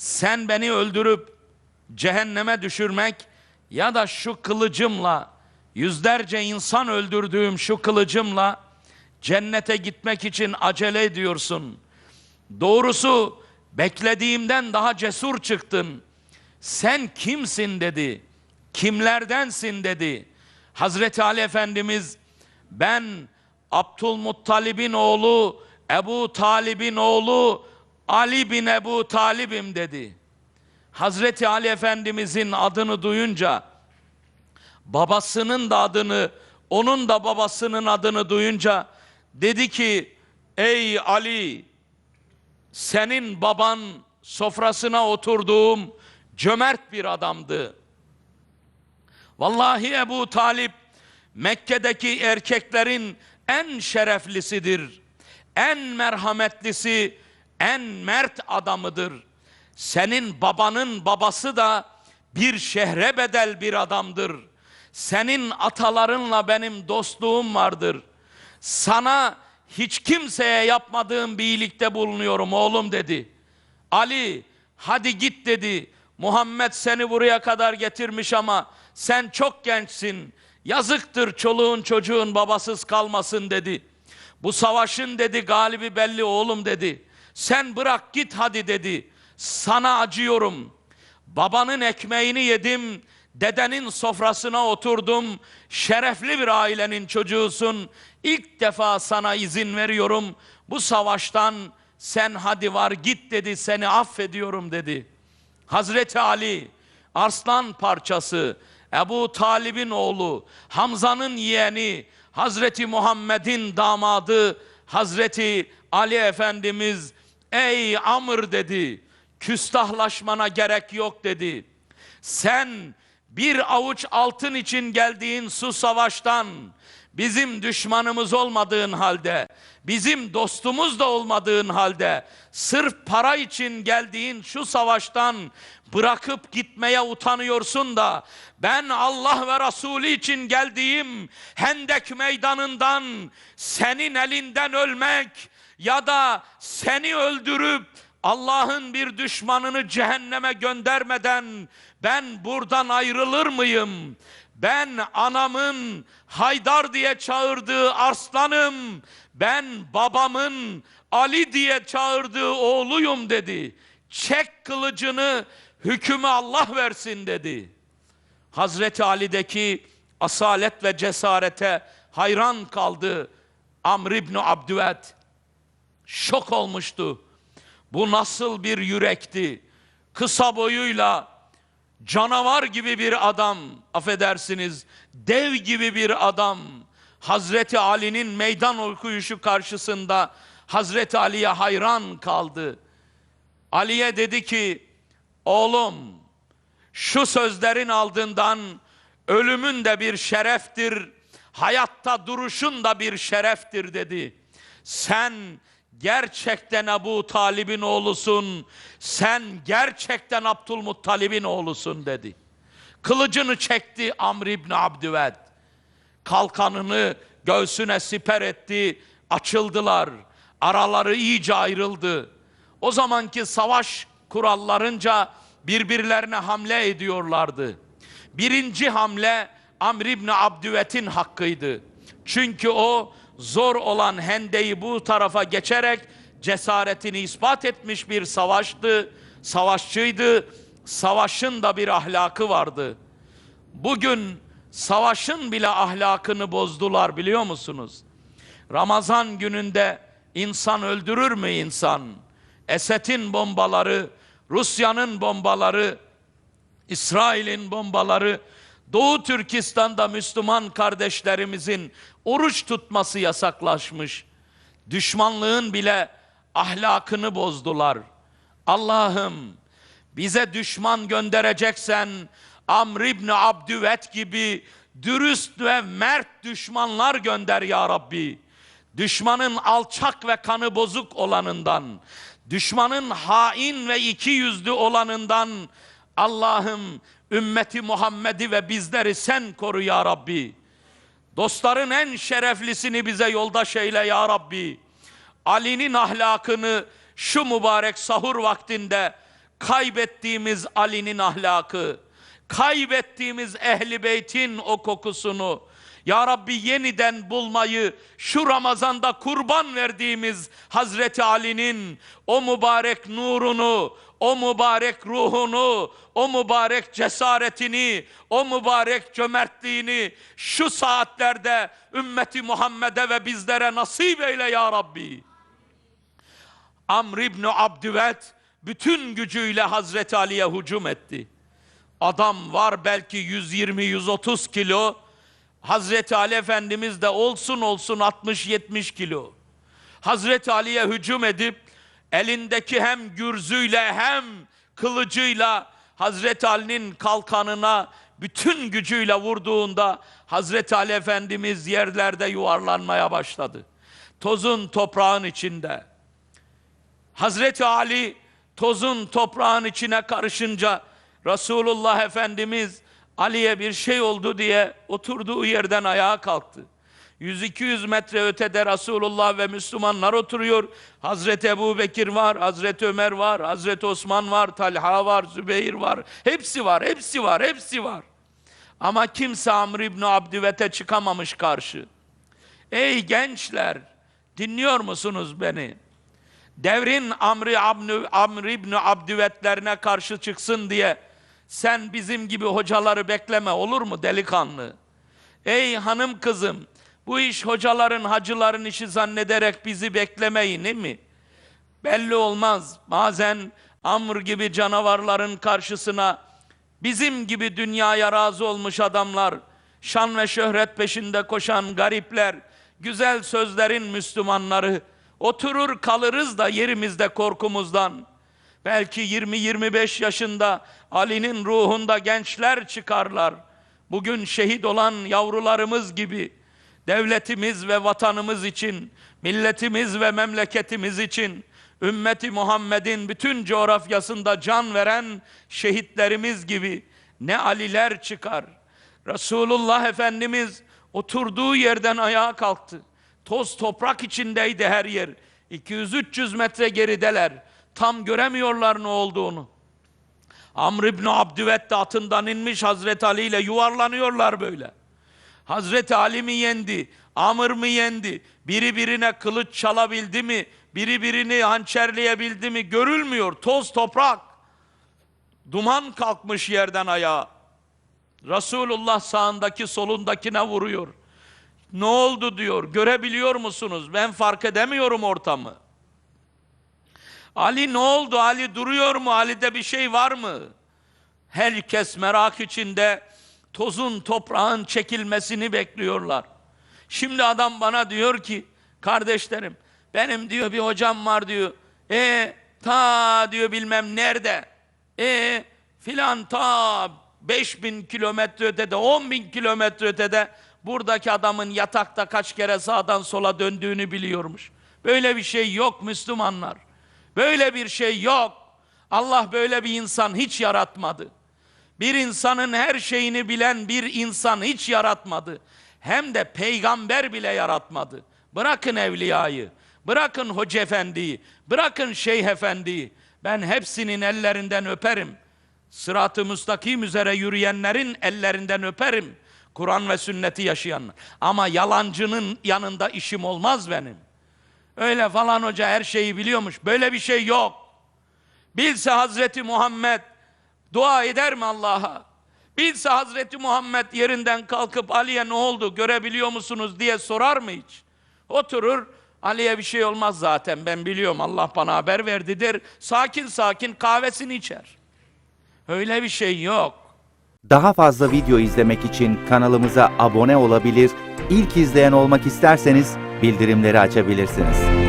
sen beni öldürüp cehenneme düşürmek ya da şu kılıcımla yüzlerce insan öldürdüğüm şu kılıcımla cennete gitmek için acele ediyorsun. Doğrusu beklediğimden daha cesur çıktın. Sen kimsin dedi. Kimlerdensin dedi. Hazreti Ali Efendimiz ben Abdülmuttalib'in oğlu Ebu Talib'in oğlu Ali bin Ebu Talib'im dedi. Hazreti Ali Efendimizin adını duyunca babasının da adını onun da babasının adını duyunca dedi ki ey Ali senin baban sofrasına oturduğum cömert bir adamdı. Vallahi Ebu Talip Mekke'deki erkeklerin en şereflisidir. En merhametlisi, en mert adamıdır. Senin babanın babası da bir şehre bedel bir adamdır. Senin atalarınla benim dostluğum vardır. Sana hiç kimseye yapmadığım bir iyilikte bulunuyorum oğlum dedi. Ali hadi git dedi. Muhammed seni buraya kadar getirmiş ama sen çok gençsin. Yazıktır çoluğun çocuğun babasız kalmasın dedi. Bu savaşın dedi galibi belli oğlum dedi. Sen bırak git hadi dedi. Sana acıyorum. Babanın ekmeğini yedim. Dedenin sofrasına oturdum. Şerefli bir ailenin çocuğusun. İlk defa sana izin veriyorum. Bu savaştan sen hadi var git dedi. Seni affediyorum dedi. Hazreti Ali arslan parçası Ebu Talib'in oğlu Hamza'nın yeğeni Hazreti Muhammed'in damadı Hazreti Ali Efendimiz ey Amr dedi küstahlaşmana gerek yok dedi. Sen bir avuç altın için geldiğin su savaştan bizim düşmanımız olmadığın halde, bizim dostumuz da olmadığın halde, sırf para için geldiğin şu savaştan bırakıp gitmeye utanıyorsun da, ben Allah ve Resulü için geldiğim Hendek meydanından senin elinden ölmek ya da seni öldürüp Allah'ın bir düşmanını cehenneme göndermeden ben buradan ayrılır mıyım? Ben anamın Haydar diye çağırdığı arslanım. Ben babamın Ali diye çağırdığı oğluyum dedi. Çek kılıcını hükmü Allah versin dedi. Hazreti Ali'deki asalet ve cesarete hayran kaldı. Amr İbni Abdüvet şok olmuştu. Bu nasıl bir yürekti? Kısa boyuyla canavar gibi bir adam, affedersiniz, dev gibi bir adam. Hazreti Ali'nin meydan okuyuşu karşısında Hazreti Ali'ye hayran kaldı. Ali'ye dedi ki, oğlum şu sözlerin ardından ölümün de bir şereftir, hayatta duruşun da bir şereftir dedi. Sen gerçekten Ebu Talib'in oğlusun. Sen gerçekten Abdülmuttalib'in oğlusun dedi. Kılıcını çekti Amr İbni Abdüved. Kalkanını göğsüne siper etti. Açıldılar. Araları iyice ayrıldı. O zamanki savaş kurallarınca birbirlerine hamle ediyorlardı. Birinci hamle Amr İbni Abdüvet'in hakkıydı. Çünkü o zor olan Hende'yi bu tarafa geçerek cesaretini ispat etmiş bir savaştı, savaşçıydı. Savaşın da bir ahlakı vardı. Bugün savaşın bile ahlakını bozdular biliyor musunuz? Ramazan gününde insan öldürür mü insan? Esed'in bombaları, Rusya'nın bombaları, İsrail'in bombaları, Doğu Türkistan'da Müslüman kardeşlerimizin oruç tutması yasaklaşmış. Düşmanlığın bile ahlakını bozdular. Allah'ım bize düşman göndereceksen Amr İbni Abdüvet gibi dürüst ve mert düşmanlar gönder ya Rabbi. Düşmanın alçak ve kanı bozuk olanından, düşmanın hain ve iki yüzlü olanından Allah'ım ümmeti Muhammed'i ve bizleri sen koru ya Rabbi. Dostların en şereflisini bize yoldaş eyle ya Rabbi. Ali'nin ahlakını şu mübarek sahur vaktinde kaybettiğimiz Ali'nin ahlakı, kaybettiğimiz ehli beytin o kokusunu, ya Rabbi yeniden bulmayı şu Ramazan'da kurban verdiğimiz Hazreti Ali'nin o mübarek nurunu, o mübarek ruhunu, o mübarek cesaretini, o mübarek cömertliğini şu saatlerde ümmeti Muhammed'e ve bizlere nasip eyle ya Rabbi. Amr İbni Abdüvet bütün gücüyle Hazreti Ali'ye hücum etti. Adam var belki 120-130 kilo. Hazreti Ali Efendimiz de olsun olsun 60-70 kilo. Hazreti Ali'ye hücum edip elindeki hem gürzüyle hem kılıcıyla Hazreti Ali'nin kalkanına bütün gücüyle vurduğunda Hazreti Ali Efendimiz yerlerde yuvarlanmaya başladı. Tozun toprağın içinde. Hazreti Ali tozun toprağın içine karışınca Resulullah Efendimiz Ali'ye bir şey oldu diye oturduğu yerden ayağa kalktı. 100-200 metre ötede Resulullah ve Müslümanlar oturuyor. Hazreti Ebu Bekir var, Hazreti Ömer var, Hazreti Osman var, Talha var, Zübeyir var. Hepsi var, hepsi var, hepsi var. Ama kimse Amr İbni Abdüvet'e çıkamamış karşı. Ey gençler, dinliyor musunuz beni? devrin Amri, Abnü, Amri İbni Abdüvetlerine karşı çıksın diye sen bizim gibi hocaları bekleme olur mu delikanlı? Ey hanım kızım bu iş hocaların hacıların işi zannederek bizi beklemeyin değil mi? Belli olmaz. Bazen Amr gibi canavarların karşısına bizim gibi dünyaya razı olmuş adamlar, şan ve şöhret peşinde koşan garipler, güzel sözlerin Müslümanları, oturur kalırız da yerimizde korkumuzdan. Belki 20-25 yaşında Ali'nin ruhunda gençler çıkarlar. Bugün şehit olan yavrularımız gibi devletimiz ve vatanımız için, milletimiz ve memleketimiz için, ümmeti Muhammed'in bütün coğrafyasında can veren şehitlerimiz gibi ne Aliler çıkar. Resulullah Efendimiz oturduğu yerden ayağa kalktı. Toz toprak içindeydi her yer. 200-300 metre gerideler. Tam göremiyorlar ne olduğunu. Amr İbni Abdüvet de atından inmiş Hazreti Ali ile yuvarlanıyorlar böyle. Hazreti Ali mi yendi? Amr mı yendi? Biri birine kılıç çalabildi mi? Biri birini hançerleyebildi mi? Görülmüyor. Toz toprak. Duman kalkmış yerden ayağa. Resulullah sağındaki solundakine vuruyor. Ne oldu diyor. Görebiliyor musunuz? Ben fark edemiyorum ortamı. Ali ne oldu? Ali duruyor mu? Ali'de bir şey var mı? Herkes merak içinde tozun toprağın çekilmesini bekliyorlar. Şimdi adam bana diyor ki kardeşlerim benim diyor bir hocam var diyor. E ta diyor bilmem nerede. E filan ta 5000 kilometre ötede 10 bin kilometre ötede buradaki adamın yatakta kaç kere sağdan sola döndüğünü biliyormuş. Böyle bir şey yok Müslümanlar. Böyle bir şey yok. Allah böyle bir insan hiç yaratmadı. Bir insanın her şeyini bilen bir insan hiç yaratmadı. Hem de peygamber bile yaratmadı. Bırakın evliyayı, bırakın hoca efendiyi, bırakın şeyh efendiyi. Ben hepsinin ellerinden öperim. Sırat-ı müstakim üzere yürüyenlerin ellerinden öperim. Kur'an ve sünneti yaşayanlar. Ama yalancının yanında işim olmaz benim. Öyle falan hoca her şeyi biliyormuş. Böyle bir şey yok. Bilse Hazreti Muhammed dua eder mi Allah'a? Bilse Hazreti Muhammed yerinden kalkıp Ali'ye ne oldu görebiliyor musunuz diye sorar mı hiç? Oturur Ali'ye bir şey olmaz zaten ben biliyorum Allah bana haber verdi der. Sakin sakin kahvesini içer. Öyle bir şey yok. Daha fazla video izlemek için kanalımıza abone olabilir, ilk izleyen olmak isterseniz bildirimleri açabilirsiniz.